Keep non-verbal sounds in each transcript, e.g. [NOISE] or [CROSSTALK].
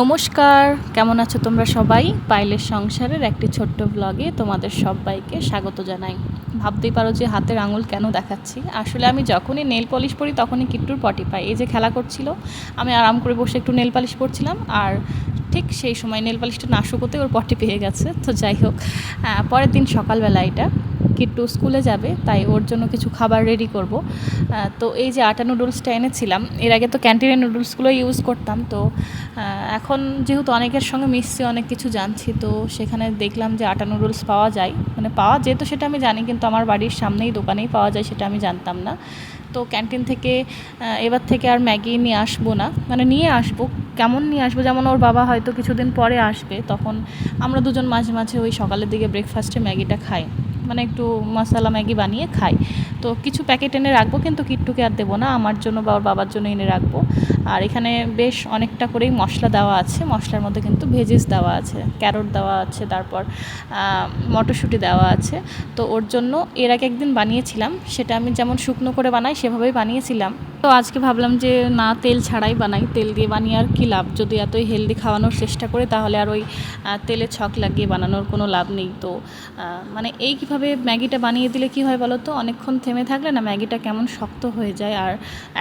নমস্কার কেমন আছো তোমরা সবাই? পাইলের সংসারের একটি ছোট্ট ব্লগে তোমাদের সবাইকে স্বাগত জানাই। ভাবতেই পারো যে হাতের আঙুল কেন দেখাচ্ছি। আসলে আমি যখনই নেল পলিশ পরি তখনই কিট্টুর পটি পাই। এই যে খেলা করছিল আমি আরাম করে বসে একটু নেল পালিশ পরছিলাম আর ঠিক সেই সময় নেল পালিশটা না শুকোতে ওর পটি পেয়ে গেছে। তো যাই হোক আহ, পরের দিন সকালবেলা এটা। কিট্টু স্কুলে যাবে, তাই ওর জন্য কিছু খাবার রেডি করব। তো এই যে আটা নুডলসটা এনেছিলাম, এর আগে তো ক্যান্টিনের নুডলসগুলো ইউজ করতাম, তো এখন যেহেতু অনেকের সঙ্গে মিশছি, অনেক কিছু জানছি, তো সেখানে দেখলাম যে আটা নুডলস পাওয়া যায়। মানে পাওয়া যেত সেটা আমি জানি, কিন্তু আমার বাড়ির সামনেই দোকানেই পাওয়া যায়, সেটা আমি জানতাম না। তো ক্যান্টিন থেকে এবার থেকে আর ম্যাগি নিয়ে আসব না। মানে নিয়ে আসব, কেমন নিয়ে আসব, যেমন ওর বাবা হয়তো কিছুদিন পরে আসবে, তখন আমরা দুজন মাঝে মাঝে ওই সকালের দিকে ব্রেকফাস্টে ম্যাগিটা খাই। মানে একটু মশলা ম্যাগি বানিয়ে খাই। তো কিছু প্যাকেট এনে রাখব, কিন্তু কিট্টুকে আর দেবো না। আমার জন্য বা ওর বাবার জন্য এনে রাখব। আর এখানে বেশ অনেকটা করেই মশলা দেওয়া আছে। মশলার মধ্যে কিন্তু ভেজিস দেওয়া আছে, ক্যারট দেওয়া আছে, তারপর মটরশুঁটি দেওয়া আছে। তো ওর জন্য এর আগে একদিন বানিয়েছিলাম। সেটা আমি যেমন শুকনো করে বানাই, সেভাবেই বানিয়েছিলাম। তো আজকে ভাবলাম যে না, তেল ছাড়াই বানাই। তেল দিয়ে বানিয়ে আর কী লাভ? যদি এতই হেলদি খাওয়ানোর চেষ্টা করে, তাহলে আর ওই তেলে ছক লাগিয়ে বানানোর কোনো লাভ নেই। তো মানে এই কীভাবে ম্যাগিটা বানিয়ে দিলে কী হয় বলো তো? অনেকক্ষণ থেমে থাকলে না ম্যাগিটা কেমন শক্ত হয়ে যায় আর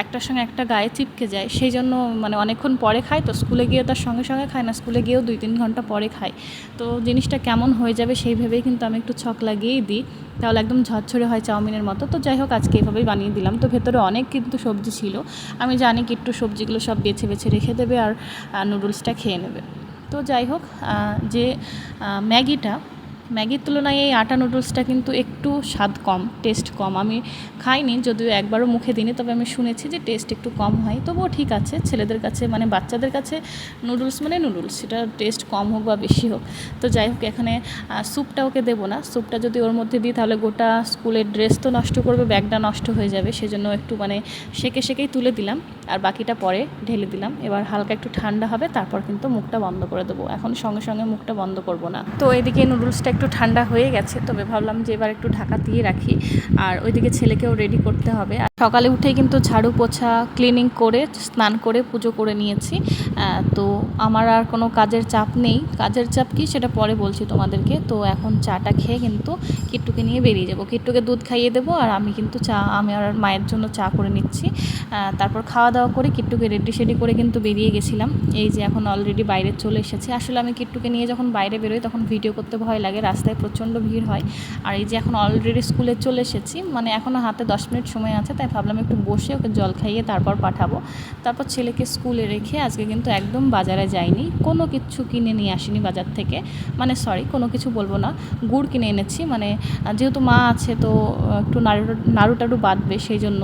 একটার সঙ্গে একটা গায়ে চিপকে যায়। সেই জন্য মানে অনেকক্ষণ পরে খায় তো স্কুলে গিয়ে তার সঙ্গে সঙ্গে খায় না স্কুলে গিয়েও দুই তিন ঘণ্টা পরে খায় তো জিনিসটা কেমন হয়ে যাবে সেই ভেবেই কিন্তু আমি একটু ছক লাগিয়েই দিই। তাহলে একদম ঝরঝরে হয় চাউমিনের মতো। তো যাই হোক, আজকে এভাবেই বানিয়ে দিলাম। তো ভেতরে অনেক কিন্তু সবজি ছিল। আমি জানি কি একটু সবজিগুলো সব বেছে বেছে রেখে দেবে আর নুডলসটা খেয়ে নেবে। তো যাই হোক যে ম্যাগিটা ম্যাগির তুলনায় এই আটা নুডলসটা কিন্তু একটু স্বাদ কম টেস্ট কম। আমি খাইনি, যদিও একবারও মুখে দিইনি, তবে আমি শুনেছি যে টেস্ট একটু কম হয়। তবুও ঠিক আছে, ছেলেদের কাছে মানে বাচ্চাদের কাছে নুডলস মানে নুডলস, সেটা টেস্ট কম হোক বা বেশি হোক। তো যাই হোক, এখানে স্যুপটা ওকে দেবো না। স্যুপটা যদি ওর মধ্যে দিই, তাহলে গোটা স্কুলের ড্রেস তো নষ্ট করবে ব্যাগটা নষ্ট হয়ে যাবে। সেজন্য একটু মানে সেকে সেকেই তুলে দিলাম। আর বাকিটা পরে ঢেলে দিলাম। এবার হালকা একটু ঠান্ডা হবে, তারপর কিন্তু মুখটা বন্ধ করে দেবো। এখন সঙ্গে সঙ্গে মুখটা বন্ধ করব না। তো এদিকে নুডলসটা একটু ঠান্ডা হয়ে গেছে, তবে ভাবলাম যে এবার একটু ঢাকা দিয়ে রাখি। আর ওইদিকে ছেলেকেও রেডি করতে হবে। সকালে উঠেই কিন্তু ঝাড়ু পোছা ক্লিনিং করে, স্নান করে পুজো করে নিয়েছি। তো আমার আর কোনো কাজের চাপ নেই। কাজের চাপ কি সেটা পরে বলছি তোমাদেরকে। তো এখন চাটা খেয়ে কিন্তু কিট্টুকে নিয়ে বেরিয়ে যাব। কিট্টুকে দুধ খাইয়ে দেবো আর আমি কিন্তু চা, আমি আর মায়ের জন্য চা করে নিচ্ছি। তারপর খাওয়া দাওয়া করে কিট্টুকে রেডি সেডি করে কিন্তু বেরিয়ে গেছিলাম। এই যে এখন অলরেডি বাইরে চলে এসেছি। আসলে আমি কিট্টুকে নিয়ে যখন বাইরে বেরোই তখন ভিডিও করতে ভয় লাগে। রাস্তায় প্রচণ্ড ভিড় হয়। আর এই যে এখন অলরেডি স্কুলে চলে এসেছি। মানে এখনও হাতে দশ মিনিট সময় আছে, তাই ভাবলাম একটু বসে ওকে জল খাইয়ে তারপর পাঠাবো। তারপর ছেলেকে স্কুলে রেখে আজকে কিন্তু একদম বাজারে যাইনি। কোনো কিছু কিনে নিয়ে আসিনি বাজার থেকে। মানে সরি কোনো কিছু বলব না। গুড় কিনে এনেছি। মানে যেহেতু মা আছে তো একটু নাড়ু নাড়ু টাড়ু বাঁধবে সেই জন্য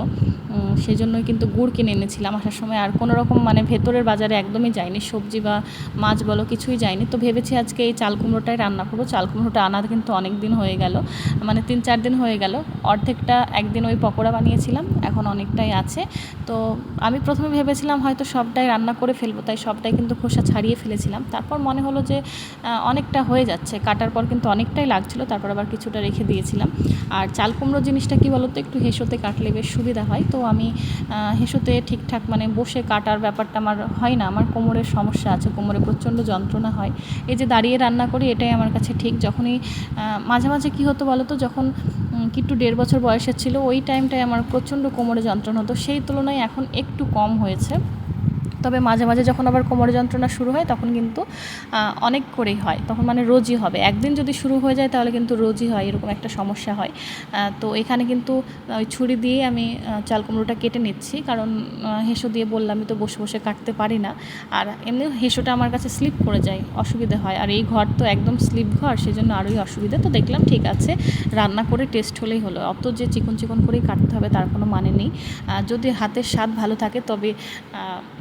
সেই জন্যই কিন্তু গুড় কিনে এনেছিলাম। আসার সময় আর কোনো রকম মানে ভেতরের বাজারে একদমই যায়নি সবজি বা মাছ বলো কিছুই যায়নি তো ভেবেছি আজকে এই চাল কুমড়োটাই রান্না করব। চাল কুমড়োটা আনা কিন্তু অনেক দিন হয়ে গেল। মানে তিন, চার দিন হয়ে গেল। অর্ধেকটা একদিন ওই পকোড়া বানিয়েছিলাম। এখন অনেকটাই আছে। তো আমি প্রথমে ভেবেছিলাম হয়তো সবটাই রান্না করে ফেলব, তাই সবটাই কিন্তু খোসা ছাড়িয়ে ফেলেছিলাম। তারপর মনে হলো যে অনেকটা হয়ে যাচ্ছে। কাটার পর কিন্তু অনেকটাই লাগছিল, তারপর আবার কিছুটা রেখে দিয়েছিলাম। আর চাল কুমড়ো জিনিসটা কি বলতো, একটু হেসোতে কাটলে বেশ সুবিধা হয়। তো আমি হেসোতে ঠিকঠাক মানে বসে কাটার ব্যাপারটা আমার হয় না, আমার কোমরের সমস্যা আছে, কোমরে প্রচণ্ড যন্ত্রণা হয়। এই যে দাঁড়িয়ে রান্না করি, এটাই আমার কাছে ঠিক। যখনই মাঝে মাঝে কী হতো বলো তো যখন কিট্টু দেড় বছর বয়সের ছিল, ওই টাইমটায় আমার প্রচণ্ড কোমরে যন্ত্রণা হতো সেই তুলনায় এখন একটু কম হয়েছে। তবে মাঝে মাঝে যখন আবার কোমরে যন্ত্রণা শুরু হয়, তখন কিন্তু অনেক করেই হয়। তখন মানে রোজই হবে। একদিন যদি শুরু হয়ে যায়, তাহলে কিন্তু রোজই হয়, এরকম একটা সমস্যা হয়। তো এখানে কিন্তু ওই ছুরি দিয়ে আমি চাল কুমড়োটা কেটে নিচ্ছি। কারণ হেসো দিয়ে বললামই তো বসে বসে কাটতে পারি না। আর এমনি হেসোটা আমার কাছে স্লিপ করে যায়, অসুবিধা হয়। আর এই ঘর তো একদম স্লিপ ঘর, সেজন্য আরোই অসুবিধা। তো দেখলাম, ঠিক আছে, রান্না করে টেস্ট হলেই হলো। অত যে চিকন চিকন করেই কাটতে হবে, তার কোনো মানে নেই। যদি হাতের স্বাদ ভালো থাকে, তবে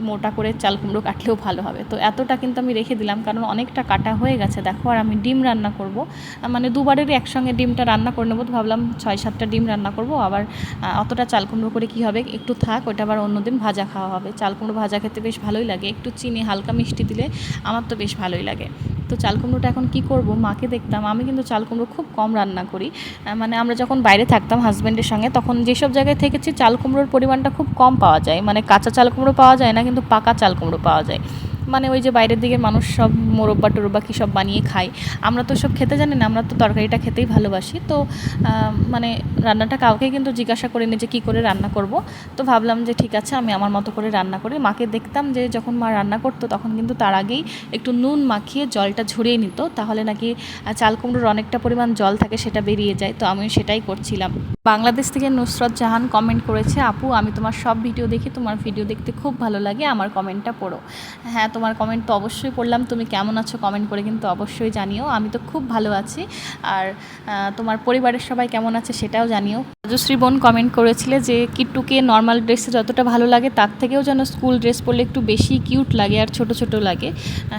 মোটা করে চাল কুমড়ো কাটলেও ভালো হবে। তো এতটা কিন্তু আমি রেখে দিলাম, কারণ অনেকটা কাটা হয়ে গেছে। দেখো, আর আমি ডিম রান্না করব। মানে দুবারেরই একসঙ্গে ডিমটা রান্না করে নেব। তো ভাবলাম ছয় সাতটা ডিম রান্না করব। আবার অতটা চাল কুমড়ো করে কী হবে? একটু থাক ওটা আবার অন্যদিন ভাজা খাওয়া হবে। চাল কুমড়ো ভাজা খেতে বেশ ভালোই লাগে। একটু চিনি, হালকা মিষ্টি দিলে আমার তো বেশ ভালোই লাগে। তো চাল কুমড়োটা এখন কি করব? মাকে দেখতাম। আমি কিন্তু চাল কুমড়ো খুব কম রান্না করি। মানে আমরা যখন বাইরে থাকতাম হাজব্যান্ডের সঙ্গে, তখন যেসব জায়গায় থেকেছি, চাল কুমড়োর পরিমাণটা খুব কম পাওয়া যায়। মানে কাঁচা চাল কুমড়ো পাওয়া যায় না, কিন্তু পাকা চাল কুমড়ো পাওয়া যায়। মানে ওই যে বাইরের দিকের মানুষ সব মোরব্বা টোরব্বা কী সব বানিয়ে খায়। আমরা তো সব খেতে জানি না, আমরা তো তরকারিটা খেতেই ভালোবাসি। তো মানে রান্নাটা কাউকে কিন্তু জিজ্ঞাসা করিনি যে কী করে রান্না করব। তো ভাবলাম যে ঠিক আছে, আমি আমার মতো করে রান্না করি মাকে দেখতাম যে যখন মা রান্না করতো তখন কিন্তু তার আগেই একটু নুন মাখিয়ে জলটা ঝরিয়ে নিত। তাহলে নাকি চাল কুমড়োর অনেকটা পরিমাণ জল থাকে সেটা বেরিয়ে যায়। তো আমিও সেটাই করছিলাম। বাংলাদেশ থেকে নুসরত জাহান কমেন্ট করেছে, আপু, আমি তোমার সব ভিডিও দেখি, তোমার ভিডিও দেখতে খুব ভালো লাগে, আমার কমেন্টটা পড়ো। হ্যাঁ তোমার কমেন্ট তো অবশ্যই পড়লাম। তুমি কেমন আছো কমেন্ট করে কিন্তু অবশ্যই জানিও। আমি তো খুব ভালো আছি। আর তোমার পরিবারের সবাই কেমন আছে সেটাও জানিও। রাজশ্রী বোন কমেন্ট করেছিলে যে কিট্টুকে নর্মাল ড্রেসে যতটা ভালো লাগে তার থেকেও যেন স্কুল ড্রেস পরলে একটু বেশি কিউট লাগে আর ছোট ছোট লাগে।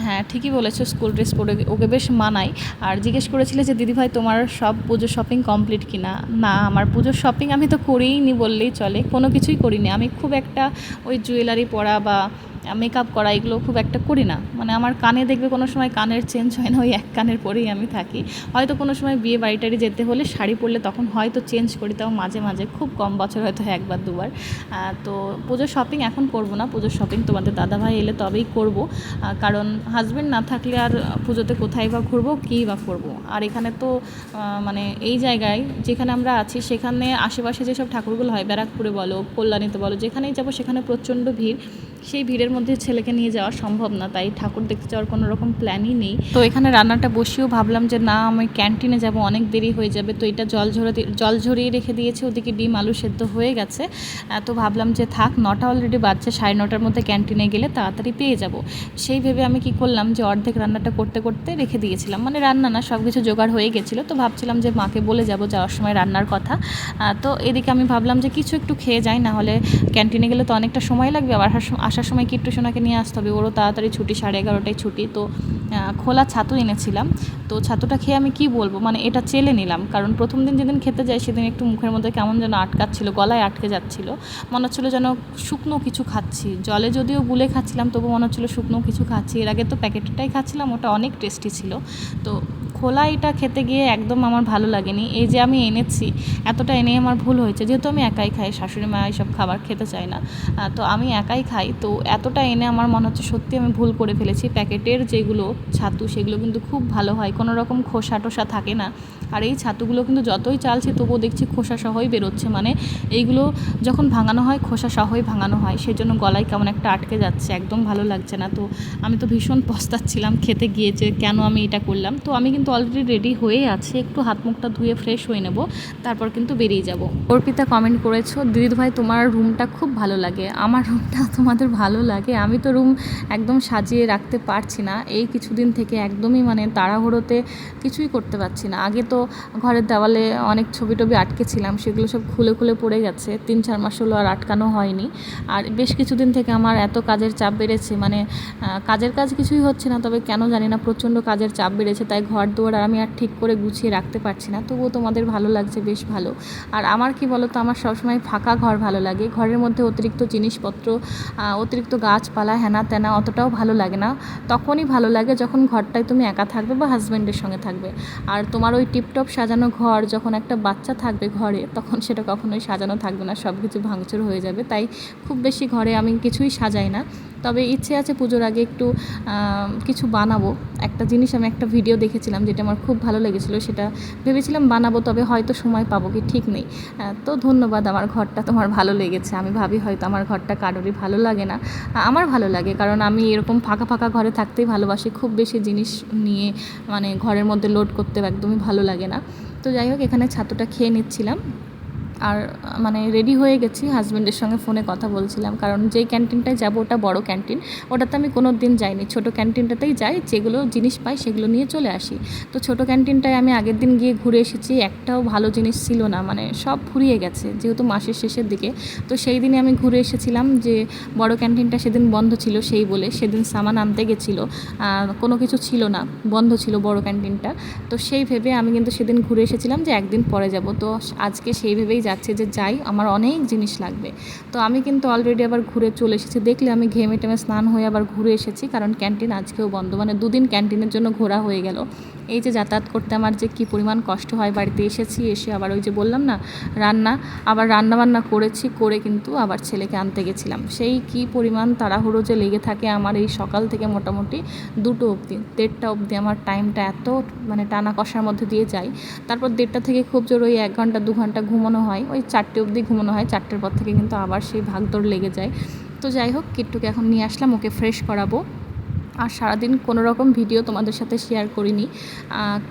হ্যাঁ ঠিকই বলেছ স্কুল ড্রেস পরে ওকে বেশ মানায়। আর জিজ্ঞেস করেছিলে যে দিদিভাই তোমার সব পুজো শপিং কমপ্লিট কিনা? না, আমার পুজোর শপিং আমি তো করিই নি বললেই চলে। কোনো কিছুই করিনি। আমি খুব একটা ওই জুয়েলারি পরা বা মেকআপ করা, এগুলো খুব একটা করি না। মানে আমার কানে দেখবে কোনো সময় কানের চেঞ্জ হয় না, ওই এক কানের পরেই আমি থাকি। হয়তো কোনো সময় বিয়ে বাড়িটারি যেতে হলে শাড়ি পরলে তখন হয়তো চেঞ্জ করি, তাও মাঝে মাঝে। খুব কম বছর হয়তো একবার, দুবার। তো পুজোর শপিং এখন করব না, পুজোর শপিং তোমাদের দাদাভাই এলে তবেই করব। কারণ হাজব্যান্ড না থাকলে আর পুজোতে কোথায় বা ঘুরবো, কী বা করব? আর এখানে তো মানে এই জায়গায় যেখানে আমরা আছি, সেখানে আশেপাশে যেসব ঠাকুরগুলো হয়, ব্যারাকপুরে বলো, কল্যাণীতে বলো, যেখানেই যাব সেখানে প্রচণ্ড ভিড়। সেই ভিড়ের মধ্যে ছেলেকে নিয়ে যাওয়া সম্ভব না, তাই ঠাকুর দেখতে যাওয়ার কোনো রকম প্ল্যানই নেই। তো এখানে রান্নাটা বসিয়েও ভাবলাম যে, না, আমি ক্যান্টিনে যাব, অনেক দেরি হয়ে যাবে। তো এটা জল ঝরে জল ঝরিয়ে রেখে দিয়েছে, ওদিকে ডিম আলু সেদ্ধ হয়ে গেছে। তো ভাবলাম যে, থাক, নটা অলরেডি বাজছে, সাড়ে নটার মধ্যে ক্যান্টিনে গেলে তাড়াতাড়ি পেয়ে যাব। সেই ভেবে আমি কি করলাম যে, অর্ধেক রান্নাটা করতে করতে রেখে দিয়েছিলাম। মানে রান্না না সব কিছু জোগাড় হয়ে গেছিল। তো ভাবছিলাম যে, মাকে বলে যাব যাওয়ার সময় রান্নার কথা। তো এদিকে আমি ভাবলাম যে, কিছু একটু খেয়ে যাই, না হলে ক্যান্টিনে গেলে তো অনেকটা সময় লাগবে, আবার আসার সময় কিট্টু সোনাকে নিয়ে আসতে হবে? ওরও তাড়াতাড়ি ছুটি, সাড়ে এগারোটায় ছুটি। তো খোলা ছাতু এনেছিলাম। তো ছাতুটা খেয়ে আমি কি বলব? মানে এটা চেলে নিলাম। কারণ প্রথম দিন যেদিন খেতে যাই, সেদিন একটু মুখের মধ্যে কেমন যেন আটকাচ্ছিল, গলায় আটকে যাচ্ছিল। মনে হচ্ছিল যেন শুকনো কিছু খাচ্ছি। জলে যদিও গুলে খাচ্ছিলাম, তবু মনে হচ্ছিল শুকনো কিছু খাচ্ছি। এর আগে তো প্যাকেটটাই খাচ্ছিলাম, ওটা অনেক টেস্টি ছিল। তো খোলা এটা খেতে গিয়ে একদম আমার ভালো লাগেনি। এই যে আমি এনেছি, এতটা এনে আমার ভুল হয়েছে। যেহেতু আমি একাই খাই, শাশুড়ি মা এইসব খাবার খেতে চায় না। তো আমি একাই খাই। তো এতটা এনে আমার মনে হচ্ছে সত্যি আমি ভুল করে ফেলেছি। প্যাকেটের যেগুলো ছাতু, সেগুলো কিন্তু খুব ভালো হয়। কোনো রকম খোসা টোসা থাকে না। আর এই ছাতুগুলো কিন্তু যতই চালছে, তবুও দেখছি খোসা সহই বেরোচ্ছে। মানে এইগুলো যখন ভাঙানো হয়, খোসা সহই ভাঙানো হয়। সেজন্য গলায় কেমন একটা আটকে যাচ্ছে। একদম ভালো লাগছে না। তো আমি তো ভীষণ পস্তাচ্ছিলাম খেতে গিয়ে যে কেন আমি এটা করলাম। তো আমি কিন্তু অলরেডি রেডি হয়ে আছে, একটু হাত মুখটা ধুয়ে ফ্রেশ হয়ে নেব, তারপর কিন্তু বেরিয়ে যাব। অর্পিতা কমেন্ট করেছ দিদি ভাই, তোমার রুমটা খুব ভালো লাগে। আমার রুমটা [LAUGHS] তোমাদের ভালো লাগে, আমি তো রুম একদম সাজিয়ে রাখতে পারছি না। এই কিছুদিন থেকে একদমই মানে তাড়াহুড়োতে কিছুই করতে পারছি না। আগে তো ঘরের দেওয়ালে অনেক ছবি টবি আটকেছিলাম, সেগুলো সব খুলে খুলে পড়ে গেছে, তিন চার মাস হলো আর আটকানো হয়নি। আর বেশ কিছুদিন থেকে আমার এত কাজের চাপ বেড়েছে মানে কাজের কাজ কিছুই হচ্ছে না, তবে কেন জানি না, প্রচণ্ড কাজের চাপ বেড়েছে, তাই ঘর আর আমি আর ঠিক করে গুছিয়ে রাখতে পারছি না। তবুও তোমাদের ভালো লাগছে, বেশ ভালো। আর আমার কি বলো তো আমার সবসময় ফাঁকা ঘর ভালো লাগে। ঘরের মধ্যে অতিরিক্ত জিনিসপত্র অতিরিক্ত গাছপালা হেনা তেনা অতটাও ভালো লাগে না। তখনই ভালো লাগে যখন ঘরটায় তুমি একা থাকবে বা হাজব্যান্ডের সঙ্গে থাকবে। আর তোমার ওই টিপটপ সাজানো ঘর, যখন একটা বাচ্চা থাকবে ঘরে, তখন সেটা কখনোই সাজানো থাকবে না। সব কিছু ভাঙচুর হয়ে যাবে। তাই খুব বেশি ঘরে আমি কিছুই সাজাই না। তবে ইচ্ছে আছে পুজোর আগে একটু কিছু বানাবো। একটা জিনিস আমি একটা ভিডিও দেখেছিলাম যেটা আমার খুব ভালো লেগেছিলো, সেটা ভেবেছিলাম বানাবো, তবে হয়তো সময় পাবো কি ঠিক নেই। তো ধন্যবাদ, আমার ঘরটা তোমার ভালো লেগেছে। আমি ভাবি হয়তো আমার ঘরটা কারোরই ভালো লাগে না। আমার ভালো লাগে, কারণ আমি এরকম ফাঁকা ফাঁকা ঘরে থাকতেই ভালোবাসি। খুব বেশি জিনিস নিয়ে মানে ঘরের মধ্যে লোড করতে একদমই ভালো লাগে না। তো যাই হোক, এখানে ছাতুটা খেয়ে নিচ্ছিলাম। আর মানে রেডি হয়ে গেছি হাজব্যান্ডের সঙ্গে ফোনে কথা বলছিলাম। কারণ যেই ক্যান্টিনটায় যাব, ওটা বড় ক্যান্টিন ওটাতে আমি কোনো দিন যাইনি। ছোটো ক্যান্টিনটাতেই যাই, যেগুলো জিনিস পাই সেগুলো নিয়ে চলে আসি। তো ছোটো ক্যান্টিনটায় আমি আগের দিন গিয়ে ঘুরে এসেছি, একটাও ভালো জিনিস ছিল না। মানে সব ফুরিয়ে গেছে, যেহেতু মাসের শেষের দিকে। তো সেই দিনে আমি ঘুরে এসেছিলাম যে, বড় ক্যান্টিনটা সেদিন বন্ধ ছিল সেই বলে। সেদিন সামান আনতে গেছিল। কোনো কিছু ছিল না, বন্ধ ছিল বড় ক্যান্টিনটা তো সেই ভেবে আমি কিন্তু সেদিন ঘুরে এসেছিলাম যে, একদিন পরে যাব। তো আজকে সেই ভেবেই যাচ্ছে যে যাই, আমার অনেক জিনিস লাগবে। তো আমি কিন্তু অলরেডি আবার ঘুরে চলে এসেছি। দেখলে আমি ঘেমে টেমে স্নান হয়ে আবার ঘুরে এসেছি, কারণ ক্যান্টিন আজকেও বন্ধ। মানে দুদিন ক্যান্টিনের জন্য ঘোরা হয়ে গেল। এই যে যাতায়াত করতে আমার যে কী পরিমাণ কষ্ট হয়, বাড়িতে এসেছি, এসে আবার ওই যে বললাম না, রান্না, আবার রান্না বান্না করেছি, করে কিন্তু আবার ছেলেকে আনতে গেছিলাম। সেই কি পরিমাণ তাড়াহুড়ো যে লেগে থাকে আমার এই সকাল থেকে মোটামুটি দুটো অবধি, দেড়টা অবধি আমার টাইমটা এত মানে টানা কষার মধ্যে দিয়ে যায়। তারপর দেড়টা থেকে খুব জোর ওই এক ঘণ্টা, দু ঘণ্টা ঘুমানো হয়, ওই চারটে অবধি ঘুমানো হয়, চারটের পর থেকে কিন্তু আবার সেই ভাগদৌড় লেগে যায়। তো যাই হোক, কিট্টুকে এখন নিয়ে আসলাম, ওকে ফ্রেশ করাবো। আর সারাদিন কোনো রকম ভিডিও তোমাদের সাথে শেয়ার করিনি।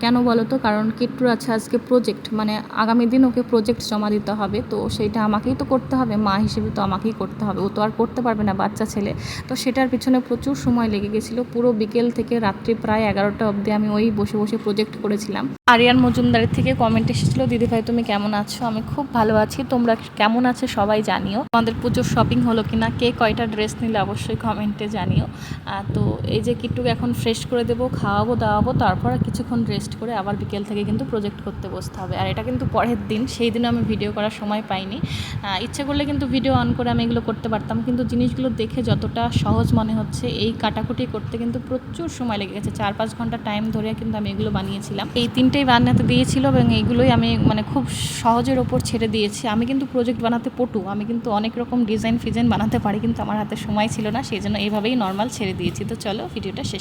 কেন বলো তো? কারণ কিট্টুর আছে আজকে প্রজেক্ট মানে আগামী দিন ওকে প্রজেক্ট জমা দিতে হবে। তো সেইটা আমাকেই তো করতে হবে, মা হিসেবে তো আমাকেই করতে হবে। ও তো আর করতে পারবে না বাচ্চা ছেলে। তো সেটার পিছনে প্রচুর সময় লেগে গেছিল। পুরো বিকেল থেকে রাত্রি প্রায় এগারোটা অবধি আমি ওই বসে বসে প্রজেক্ট করেছিলাম। আরিয়ান মজুমদারের থেকে কমেন্ট এসেছিল দিদিভাই তুমি কেমন আছো? আমি খুব ভালো আছি। তোমরা কেমন আছো সবাই জানিও। আমাদের পুজোর শপিং হলো কিনা? কে কয়টা ড্রেস নিলে অবশ্যই কমেন্টে জানিও। তো এই যে কিট্টুকে এখন ফ্রেশ করে দেবো, খাওয়াবো, দাওয়াবো, তারপর কিছুক্ষণ রেস্ট করে আবার বিকেল থেকে কিন্তু প্রজেক্ট করতে বসতে হবে। আর এটা কিন্তু পরের দিন, সেই দিনও আমি ভিডিও করার সময় পাইনি। ইচ্ছে করলে কিন্তু ভিডিও অন করে আমি এগুলো করতে পারতাম, কিন্তু জিনিসগুলো দেখে যতটা সহজ মনে হচ্ছে, এই কাটাকুটি করতে কিন্তু প্রচুর সময় লেগে গেছে। চার পাঁচ ঘণ্টা টাইম ধরে কিন্তু আমি এগুলো বানিয়েছিলাম। এই তিনটেই বানাতে দিয়েছিল এবং এইগুলোই আমি মানে খুব সহজের ওপর ছেড়ে দিয়েছি। আমি কিন্তু প্রজেক্ট বানাতে পটু, আমি কিন্তু অনেক রকম ডিজাইন ফিজাইন বানাতে পারি, কিন্তু আমার হাতে সময় ছিল না, সেই জন্য এইভাবেই নর্মাল ছেড়ে দিয়েছি। তো চলো ভিডিওটা শেষ